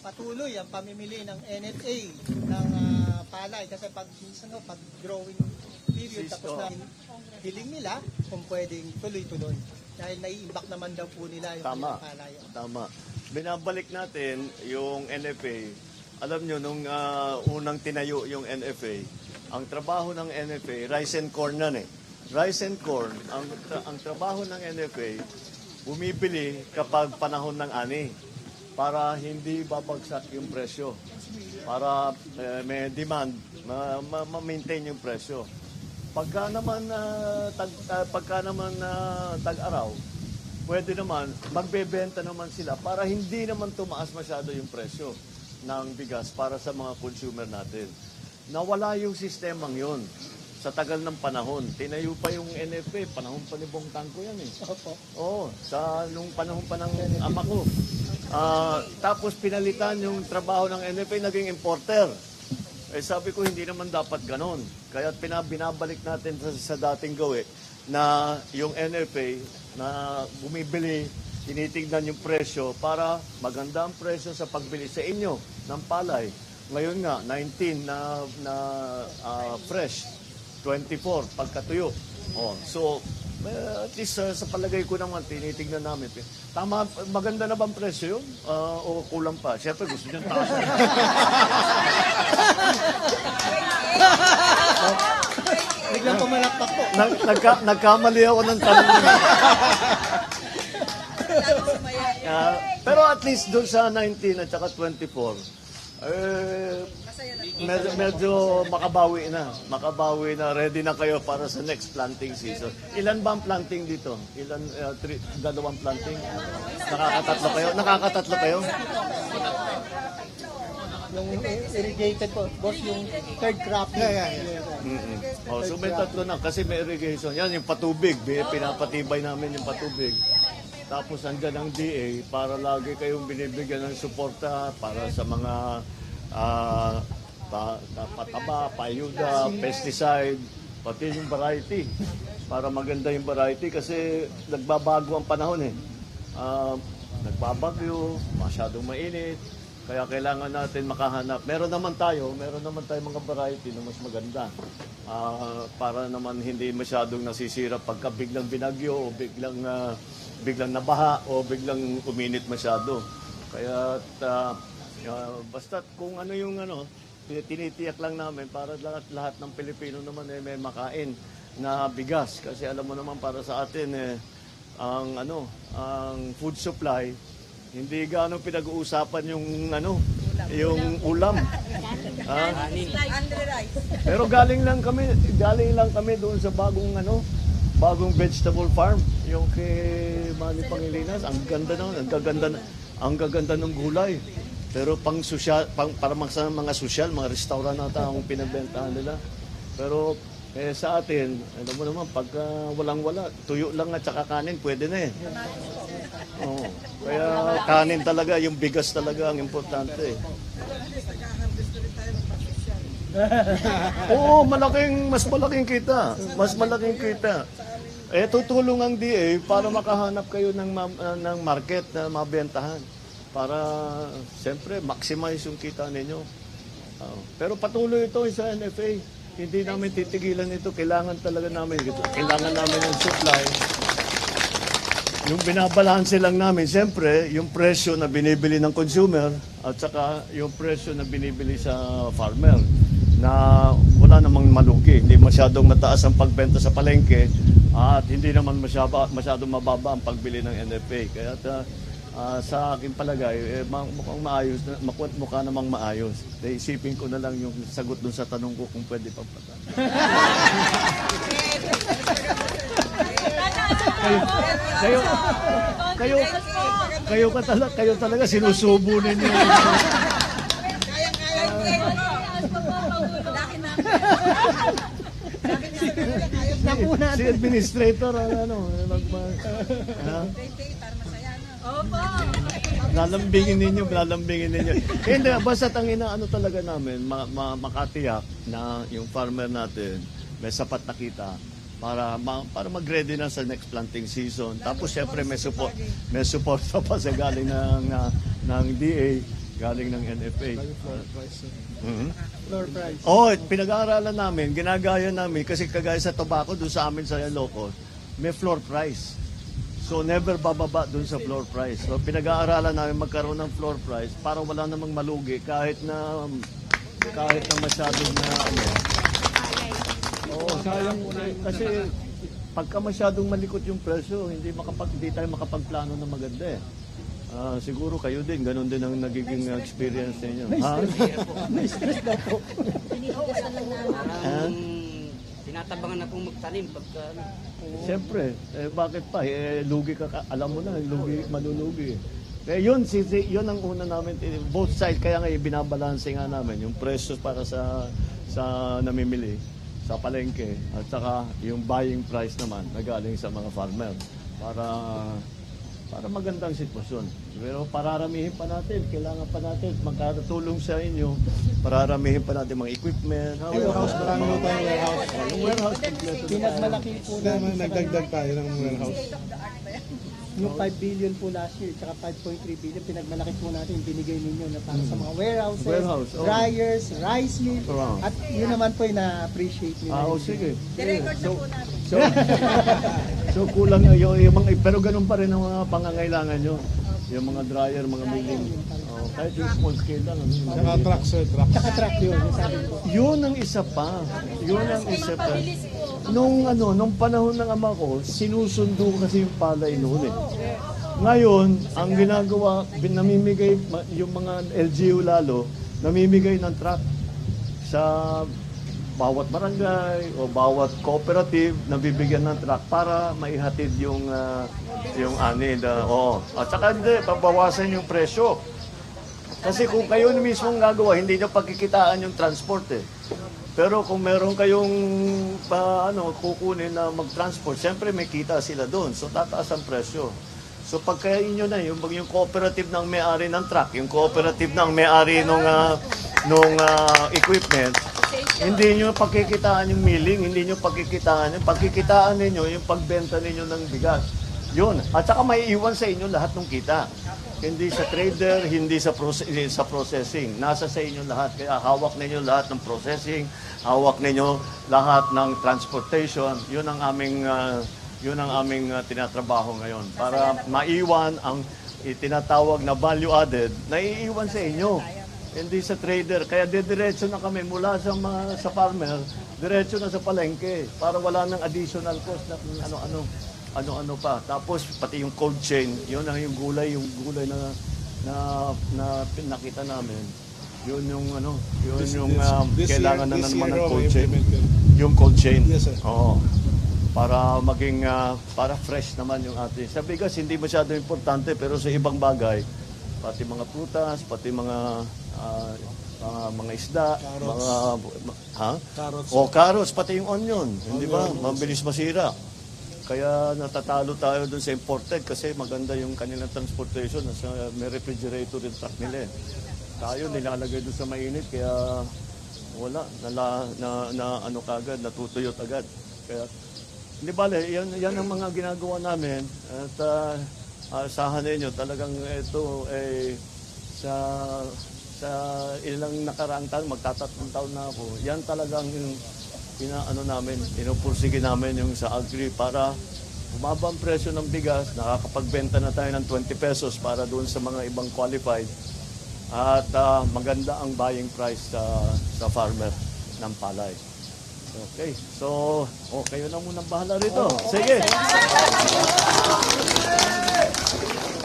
patuloy ang pamimili ng NFA ng ah, palay kasi pag minsan no, pag growing period tapos na hiling nila kung pwedeng tuloy-tuloy dahil naiimbak naman daw po nila yung Tama. palay. Tama. Binabalik natin yung NFA. Alam nyo, nung ah, unang tinayo yung NFA, ang trabaho ng NFA, rice and corn nan eh. Rice and corn, ang, tra- ang trabaho ng NFA, bumibili kapag panahon ng ani para hindi babagsak yung presyo. Para eh, may demand, ma- ma- ma-maintain yung presyo. Pagka naman ah, tag, ah, pagka naman ah, tag-araw, pwede naman magbebenta naman sila para hindi naman tumaas masyado yung presyo ng bigas para sa mga consumer natin. Nawala yung sistemang yon sa tagal ng panahon. Tinayo pa yung NFA, panahon pa ni Bong Tangko yan eh. Opo. Oo, sa nung panahon pa ng ama ko. Ah, tapos pinalitan yung trabaho ng NFA, naging importer. Eh sabi ko, hindi naman dapat ganon. Kaya pinabinabalik natin sa, sa dating gawi na yung NFA na bumibili, tinitignan yung presyo para maganda ang presyo sa pagbili sa inyo ng palay. Ngayon nga, 19 na, na ah, fresh, 24 pagkatuyo. Oh, so, eh, at least uh, sa palagay ko naman, tinitignan namin. Tama, maganda na bang presyo yun? Ah, o kulang pa? Siyempre gusto niya taas. Biglang pumalakpak po. Nag, nagka, nagkamali ako ng tanong. Ah, pero at least doon sa 19 at saka 24, eh, medyo, medyo makabawi na. Makabawi na. Ready na kayo para sa next planting season. Ilan ba ang planting dito? Ilan? Uh, three, dalawang planting? Nakakatatlo kayo? Nakakatatlo kayo? Yung irrigated po. Boss, yung third cropping. Yeah, mm Oh, so may tatlo na kasi may irrigation. Yan yung patubig, bi- pinapatibay namin yung patubig. Tapos andyan ang DA para lagi kayong binibigyan ng suporta para sa mga ah, pa, pa- pataba, payuda, pesticide, pati yung variety. Para maganda yung variety kasi nagbabago ang panahon eh. Ah, nagbabagyo, masyadong mainit, kaya kailangan natin makahanap. Meron naman tayo, meron naman tayo mga variety na mas maganda. Ah, para naman hindi masyadong nasisira pagka biglang binagyo o biglang ah, biglang nabaha o biglang uminit masyado. Kaya uh, basta kung ano yung ano, tinitiyak lang namin para lahat lahat ng Pilipino naman eh, may makain na bigas kasi alam mo naman para sa atin eh, ang ano, ang food supply hindi gaano pinag-uusapan yung ano, yung ulam. Ha? Pero galing lang kami, galing lang kami doon sa bagong ano, bagong vegetable farm, yung kay Manny Pangilinas. Ang ganda na, ang gaganda na, ang gaganda ng gulay. Pero pang social, pang, para sa mga social, mga restaurant nata ang pinagbentahan nila. Pero eh, sa atin, alam mo naman, pagka walang-wala, tuyo lang at saka kanin, pwede na eh. Oo. Kaya kanin talaga, yung bigas talaga ang importante. Oo, malaking, mas malaking kita. Mas malaking kita. Eh, tutulong ang DA para makahanap kayo ng, ah, ng market na mabentahan. Para, siyempre, maximize yung kita ninyo. Oo. pero patuloy ito sa NFA. Hindi namin titigilan ito. Kailangan talaga namin. Kailangan namin ng supply. Yung binabalanse lang namin, siyempre, yung presyo na binibili ng consumer at saka yung presyo na binibili sa farmer na wala namang malugi. Hindi masyadong mataas ang pagbenta sa palengke at hindi naman masyaba, masyadong mababa ang pagbili ng NFA. Kaya ta, ah, sa akin palagay, eh, mukhang maayos, na, mukha, mukha namang maayos. Eh, isipin ko na lang yung sagot dun sa tanong ko kung pwede pa pata. kayo, kayo, kayo ka talaga, kayo talaga sinusubo ninyo. Si administrator ang ano, mag, mag, ha? Lalambingin ninyo, lalambingin ninyo. Hindi, basta ang inaano talaga namin, ma, ma, makatiyak na yung farmer natin may sapat na kita para ma, para mag-ready na sa next planting season. Tapos syempre may support may support pa sa galing ng ah, ng DA galing ng NFA. Mhm. Floor price. Oo, oh, pinag-aaralan namin, ginagaya namin kasi kagaya sa tobacco doon sa amin sa Ilocos, may floor price. So never bababa doon sa floor price. So pinag-aaralan namin magkaroon ng floor price para wala namang malugi kahit na kahit na masyadong na ano. Oo, sayang kasi pagka masyadong malikot yung presyo, hindi makapag hindi tayo makapagplano na maganda eh. Ah, siguro kayo din, ganun din ang nagiging experience ninyo. Ha? Parang tinatabangan na pong magtanim pagka ano. Siyempre, eh, bakit pa? Eh, lugi ka, ka- alam mo na, lugi, malulugi. Kaya yun, si, si- yun ang una namin, eh, both sides, kaya nga binabalanse nga namin, yung presyo para sa sa namimili, sa palengke, at saka yung buying price naman na galing sa mga farmer. Para para magandang sitwasyon. Pero pararamihin pa natin, kailangan pa natin magkatulong sa inyo, pararamihin pa natin mga equipment. Warehouse, marami na tayong warehouse. Warehouse. Pinagmalaki po namin nagdagdag tayo ng warehouse. Yung 5 billion po last year, tsaka 5.3 billion, pinagmalaki po natin, binigay ninyo na para sa mga warehouses, Warehouse, oh. dryers, rice mill, at yun naman po yung na-appreciate nyo. Ah, na oh, sige. So, so, so kulang na yung, yung mga, pero ganun pa rin ang mga pangangailangan nyo. Yung mga dryer, mga milling. Oh, kahit yung small scale lang. ano, yung- Saka truck sir, truck. Tsaka truck yun, yung sabi ko. Yun ang isa pa. Yun ang isa pa. Nung ano, nung panahon ng ama ko, sinusundo kasi yung palay noon eh. Ngayon, ang ginagawa, namimigay yung mga LGU lalo, namimigay ng truck sa bawat barangay o bawat cooperative na bibigyan ng truck para maihatid yung ah, yung anid. ah, oo. At saka hindi, pabawasan yung presyo. Kasi kung kayo mismo gagawa, hindi nyo pagkikitaan yung transport eh. Pero kung meron kayong pa, ano, kukunin na mag-transport, siyempre may kita sila doon. So tataas ang presyo. So pagka inyo na, yung, yung cooperative ng may-ari ng truck, yung cooperative ng may-ari nung, ah, nung ah, equipment, hindi nyo pagkikitaan yung milling, hindi nyo pagkikitaan yung pagkikitaan ninyo yung pagbenta ninyo ng bigas. Yun. At saka may iwan sa inyo lahat ng kita. Hindi sa trader, hindi sa proce- sa processing. Nasa sa inyo lahat. Kaya hawak ninyo lahat ng processing, hawak ninyo lahat ng transportation. Yun ang aming ah, yun ang aming ah, tinatrabaho ngayon para maiwan ang itinatawag na value added na iiwan sa inyo. Hindi sa trader. Kaya didiretso na kami mula sa mga sa farmer, diretso na sa palengke para wala nang additional cost na ano-ano ano-ano pa. Tapos pati yung cold chain, yun ang yung gulay, yung gulay na na na nakita namin. Yun yung ano, yun This- yung this- um, this kailangan year- na naman ng cold chain. Yung cold chain. Yes, sir. Oo. Para maging ah, para fresh naman yung ating. Sa bigas hindi masyado importante pero sa ibang bagay, pati mga prutas, pati mga ah, mga, mga isda, Carrots. mga ha? Carrots. O carrots, pati yung onion, hindi ba? Mabilis masira. Kaya natatalo tayo dun sa imported kasi maganda yung kanilang transportation. Nasa, may refrigerator yung truck nila eh. Tayo nilalagay dun sa mainit kaya wala, nala, na, na ano kagad, natutuyot agad. Kaya, hindi bale, yan, yan ang mga ginagawa namin. At uh, asahan ninyo, talagang ito eh, sa sa ilang nakaraang taon, magtatatlong taon na ako, yan talagang yung inaano namin, inupursige namin yung sa agri para bumaba ang presyo ng bigas, nakakapagbenta na tayo ng 20 pesos para doon sa mga ibang qualified at ah, maganda ang buying price sa sa farmer ng palay. Okay, so oh, kayo na muna bahala rito. Sige.